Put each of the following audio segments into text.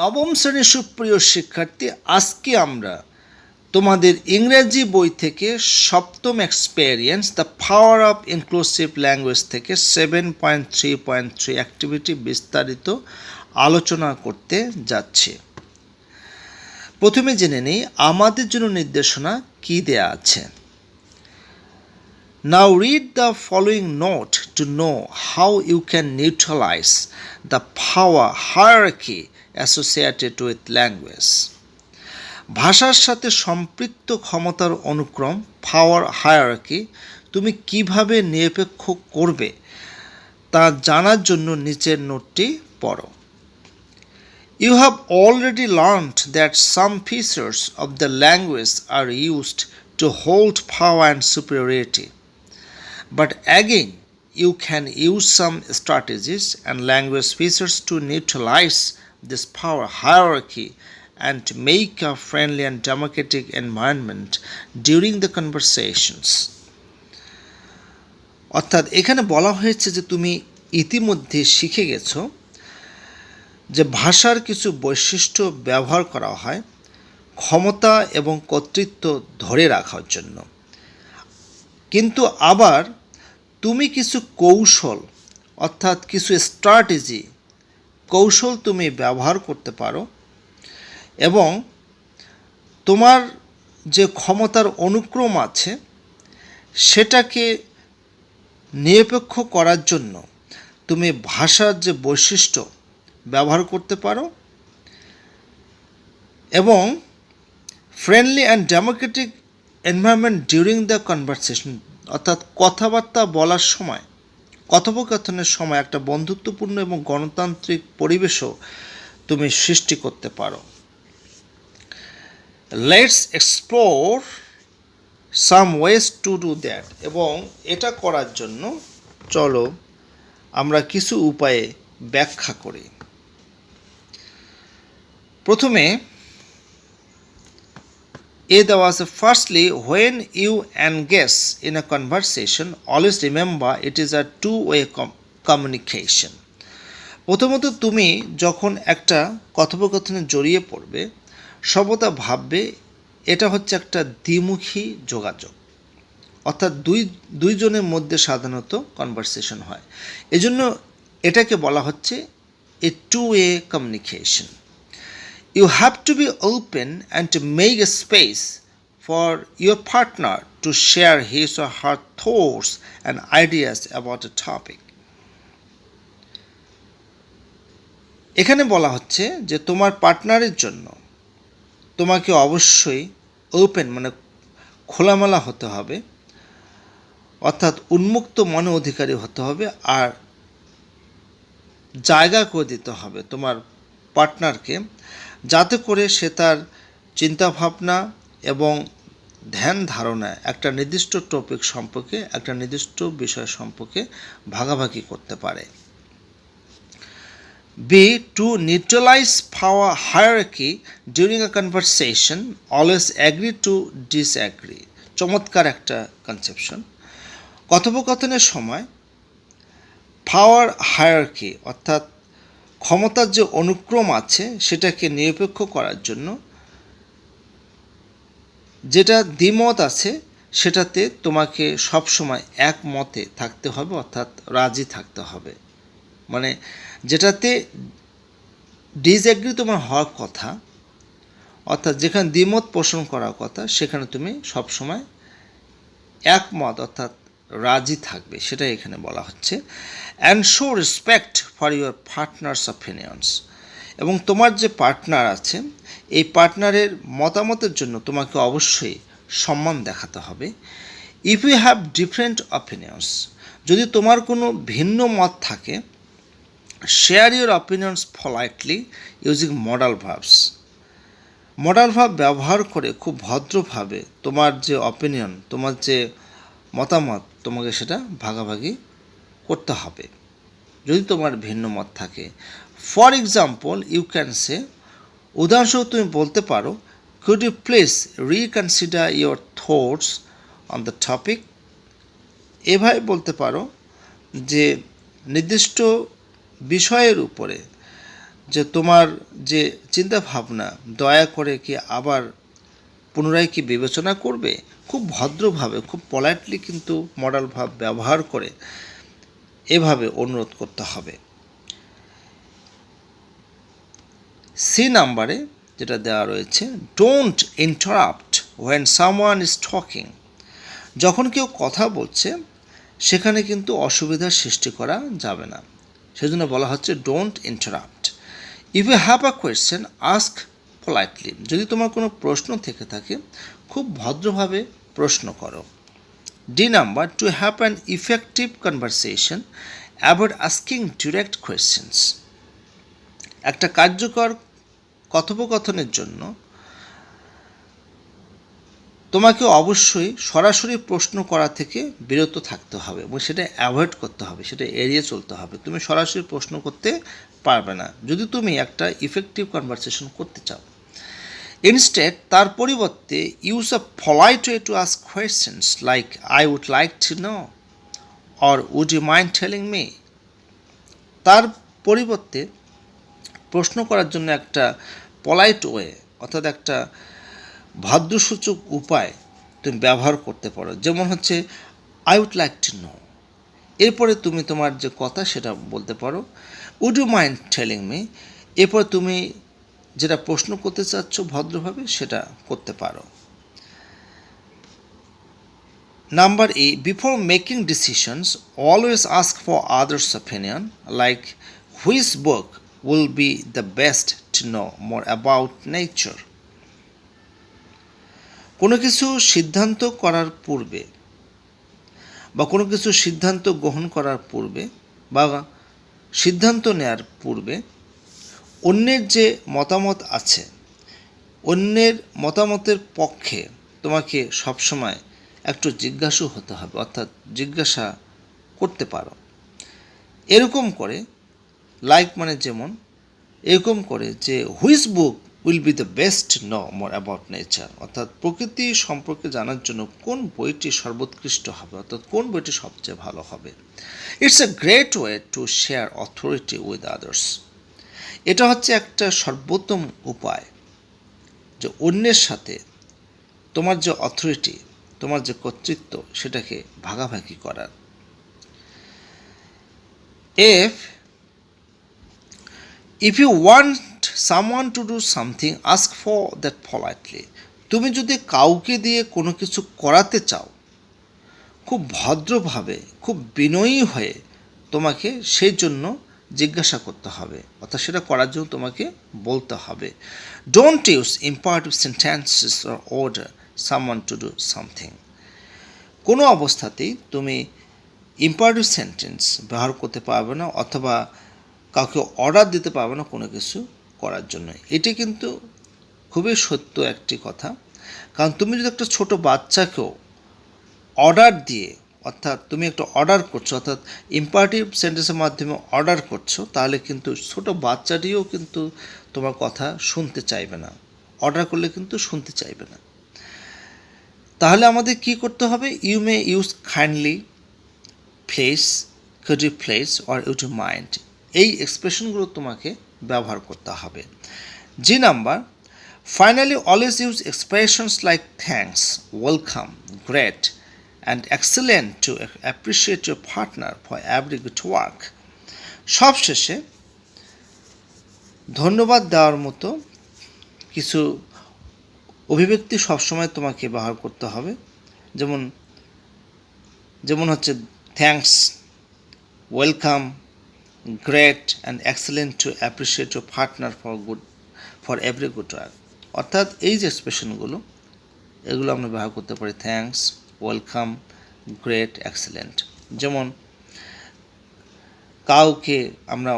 নবম শ্রেণির সুপ্রিয় শিক্ষার্থী, আজকে আমরা তোমাদের ইংরেজি বই থেকে সপ্তম experience the power of inclusive language থেকে seven point three point three activity বিস্তারিত আলোচনা করতে যাচ্ছি। প্রথমে জেনে নিই, আমাদের জন্য নির্দেশনা কি দেয়া আছে? Now read the following note. To know how you can neutralize the power hierarchy associated with language. ভাষার সাথে সম্পৃক্ত ক্ষমতার অনুক্রম পাওয়ার হায়ারার্কি তুমি কীভাবে নিরপেক্ষ করবে তা জানার জন্য নিচের নোটটি পড়ো You have already learned that some features of the language are used to hold power and superiority. But again, you can use some strategies and language features to neutralize this power hierarchy and to make a friendly and democratic environment during the conversations. অর্থাৎ এখানে বলা হয়েছে যে তুমি ইতিমধ্যে শিখে গেছো যে ভাষার কিছু বৈশিষ্ট্য ব্যবহার করা হয় ক্ষমতা এবং কর্তৃত্ব ধরে রাখার জন্য কিন্তু আবার তুমি কিছু কৌশল, অর্থাৎ কিছু স্ট্র্যাটেজি কৌশল তুমি ব্যবহার করতে পারো এবং তোমার যে ক্ষমতার অনুক্রম আছে, সেটাকে নিরপেক্ষ করার জন্য তুমি ভাষার যে বৈশিষ্ট্য ব্যবহার করতে পারো এবং friendly and democratic environment during the conversation অর্থাৎ কথাবার্তা বলার সময়, কথোপকথনের সময় একটা বন্ধুত্বপূর্ণ এবং গণতান্ত্রিক পরিবেশও তুমি সৃষ্টি করতে পারো। Let's explore some ways to do that এবং এটা করার জন্য চলো আমরা কিছু উপায়ে ব্যাখ্যা করি। প্রথমে এ দেওয়া আছে firstly when you engage in a conversation always remember it is a two way communication প্রথমত তুমি যখন একটা কথোপকথনে জড়িয়ে পড়বে, সর্বদা ভাববে এটা হচ্ছে একটা দ্বিমুখী যোগাযোগ। অর্থাৎ দুই, দুইজনের মধ্যে সাধারণত কনভারসেশন হয়। এজন্য এটাকে বলা হচ্ছে a two way communication you have to be open and to make a space for your partner to share his or her thoughts and ideas about a topic. এখানে বলা হচ্ছে যে তোমার পার্টনারের জন্য তোমাকে অবশ্যই ওপেন মানে খোলামেলা হতে হবে অর্থাৎ উন্মুক্ত মনে অধিকারী হতে হবে আর জায়গা করে দিতে হবে তোমার পার্টনারকে যাতে করে সে তার চিন্তাভাবনা এবং ধ্যান ধারণা একটা নির্দিষ্ট টপিক সম্পর্কে, একটা নির্দিষ্ট বিষয় সম্পর্কে ভাগাভাগি করতে পারে। B to neutralize power hierarchy during a conversation always agree to disagree চমৎকার একটা কনসেপশন কথোপকথনের সময় পাওয়ার হায়ারকি অর্থাৎ ক্ষমতার যে অনুক্রম আছে সেটাকে নিরপেক্ষ করার জন্য যেটা দ্বিমত আছে সেটাতে তোমাকে সবসময় একমতে থাকতে হবে, অর্থাৎ রাজি থাকতে হবে। মানে যেটাতে ডিসএগ্রি তোমার হওয়ার কথা, অর্থাৎ যেখানে দ্বিমত পোষণ করার কথা, সেখানে তুমি সবসময় একমত, অর্থাৎ রাজি থাকবে, সেটাই এখানে বলা হচ্ছে। And show respect for your partner's opinions এবং তোমার যে পার্টনার আছে, এই পার্টনারের মতামতের জন্য তোমাকে অবশ্যই সম্মান দেখাতে হবে। If you have different opinions যদি তোমার কোনো ভিন্ন মত থাকে share your opinions politely using modal verbs modal ভাব ব্যবহার করে খুব ভদ্রভাবে তোমার যে অপিনিয়ন তোমার যে মতামত তোমাকে সেটা ভাগাভাগি করতে হবে। যদি তোমার ভিন্ন মত থাকে। For example you can say উদাহরণস্বরূপ তুমি বলতে পারো could you please reconsider your thoughts on the topic এভাবে বলতে পারো যে, নির্দিষ্ট বিষয়ের উপরে যে তোমার যে চিন্তা ভাবনা দয়া করে কি আবার পুনরায় কি বিবেচনা করবে? খুব ভদ্রভাবে, খুব পলাইটলি কিন্তু মডাল ভাব ব্যবহার করে এভাবে অনুরোধ করতে হবে। সি নাম্বারে যেটা দেওয়া রয়েছে don't interrupt when someone is talking যখন কেউ কথা বলছে, সেখানে কিন্তু অসুবিধার সৃষ্টি করা যাবে না। সেজন্য বলা হচ্ছে don't interrupt if you have a question ask politely যদি তোমার কোনো প্রশ্ন থেকে থাকে, খুব ভদ্রভাবে প্রশ্ন করো। D number to have an effective conversation avoid asking direct questions একটা কার্যকর কথোপকথনের জন্য তোমাকে অবশ্যই সরাসরি প্রশ্ন করা থেকে বিরত থাকতে হবে এবং সেটা অ্যাভয়েড করতে হবে, সেটা এড়িয়ে চলতে হবে। তুমি সরাসরি প্রশ্ন করতে পারবে না। যদি তুমি একটা ইফেক্টিভ কনভারসেশন করতে চাও ইনস্টেড তার পরিবর্তে use a polite way to ask questions like I would like to know or would you mind telling me তার পরিবর্তে প্রশ্ন করার জন্য একটা পলাইট ওয়ে অর্থাৎ একটা ভদ্রসূচক উপায় তুমি ব্যবহার করতে পারো। যেমন হচ্ছে I would like to know এরপরে তুমি তোমার যে কথা সেটা বলতে পারো। Would you mind telling me এরপর তুমি যেটা প্রশ্ন করতে চাচ্ছ ভদ্রভাবে সেটা করতে পারো। Number A before making decisions always ask for others opinion like which book will be the best to know more about nature কোনো কিছু সিদ্ধান্ত করার পূর্বে বা কোনো কিছু সিদ্ধান্ত গ্রহণ করার পূর্বে বা সিদ্ধান্ত নেয়ার পূর্বে অন্যের যে মতামত আছে, অন্যের মতামতের পক্ষে তোমাকে সবসময় একটু জিজ্ঞাসু হতে হবে, অর্থাৎ জিজ্ঞাসা করতে পারো। এরকম করে লাইক মানে যেমন, এরকম করে যে which book will be the best know more about nature অর্থাৎ প্রকৃতি সম্পর্কে জানার জন্য কোন বইটি সর্বোৎকৃষ্ট হবে? অর্থাৎ কোন বইটি সবচেয়ে ভালো হবে? It's a great way to share authority with others এটা হচ্ছে একটা সর্বোত্তম উপায় যে অন্যের সাথে তোমার যে অথরিটি তোমার যে কর্তৃত্ব, সেটাকে ভাগাভাগি করার। F if you want someone to do something ask for that politely তুমি যদি কাউকে দিয়ে কোনো কিছু করাতে চাও, খুব ভদ্রভাবে, খুব বিনয়ী হয়ে তোমাকে সেই জন্য জিজ্ঞাসা করতে হবে, অর্থাৎ সেটা করার জন্য তোমাকে বলতে হবে। Don't use imperative sentences or order someone to do something কোনো অবস্থাতেই তুমি ইম্পারেটিভ সেন্টেন্স ব্যবহার করতে পারবে না, অথবা কাউকে অর্ডার দিতে পারবে না কোনো কিছু করার জন্য। এটি কিন্তু খুবই সত্য একটি কথা। কারণ তুমি যদি একটা ছোট বাচ্চাকেও অর্ডার দিয়ে, অর্থাৎ তুমি একটা অর্ডার করছ, অর্থাৎ ইম্পারেটিভ সেন্টেন্সের মাধ্যমে অর্ডার করছ, তাহলে কিন্তু ছোট বাচ্চাটিও কিন্তু তোমার কথা শুনতে চাইবে না। অর্ডার করলে কিন্তু শুনতে চাইবে না। তাহলে আমাদের কি করতে হবে? You may use kindly place could you place would you mind এই এক্সপ্রেশনগুলো তোমাকে ব্যবহার করতে হবে। G number finally always use expressions like thanks welcome great and excellent to appreciate your partner for every good work সবশেষে, ধন্যবাদ দেওয়ার মতো কিছু অভিব্যক্তি সবসময় তোমাকে ব্যবহার করতে হবে। যেমন যেমন হচ্ছে thanks welcome great and excellent to appreciate your partner for good for every good work অর্থাৎ এই যে এক্সপ্রেশনগুলো এগুলো আমরা ব্যবহার করতে পারি থ্যাঙ্কস ওয়েলকাম গ্রেট এক্সেলেন্ট যেমন, কাউকে আমরা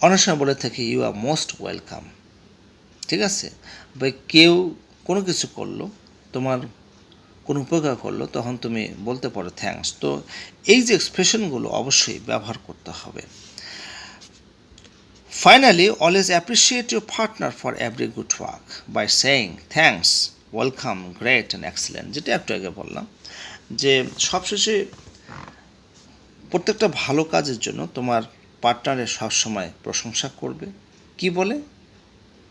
অনেক সময় বলে থাকি ইউ আর মোস্ট ওয়েলকাম ঠিক আছে? বা কেউ কোনো কিছু করল, তোমার কোনো উপকার করল, তখন তুমি বলতে পারো থ্যাঙ্কস তো এই যে এক্সপ্রেশনগুলো অবশ্যই ব্যবহার করতে হবে। Finally always appreciate your partner for every good work by saying thanks welcome great and excellent যেটা একটু আগে বললাম যে, সবশেষে প্রত্যেকটা ভালো কাজের জন্য তোমার পার্টনারের সবসময় প্রশংসা করবে। কি বলে?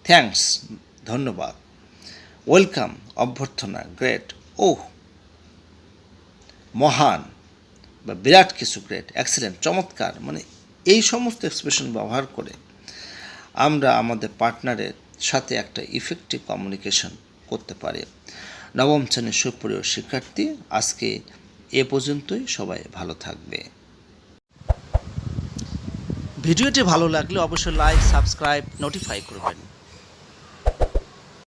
থ্যাঙ্কস ধন্যবাদ ওয়েলকাম অভ্যর্থনা গ্রেট ওহ, মহান বা বিরাট কিছু গ্রেট অ্যাক্সিডেন্ট চমৎকার। মানে এই সমস্ত এক্সপ্রেশন ব্যবহার করে আমরা আমাদের পার্টনারের সাথে একটা ইফেক্টিভ কমিউনিকেশন করতে পারি। নবম শ্রেণির সুপ্রিয় শিক্ষার্থী, আজকে এ পর্যন্তই। সবাই ভালো থাকবে। ভিডিওটি ভালো লাগলে অবশ্যই লাইক সাবস্ক্রাইব নোটিফাই করবেন।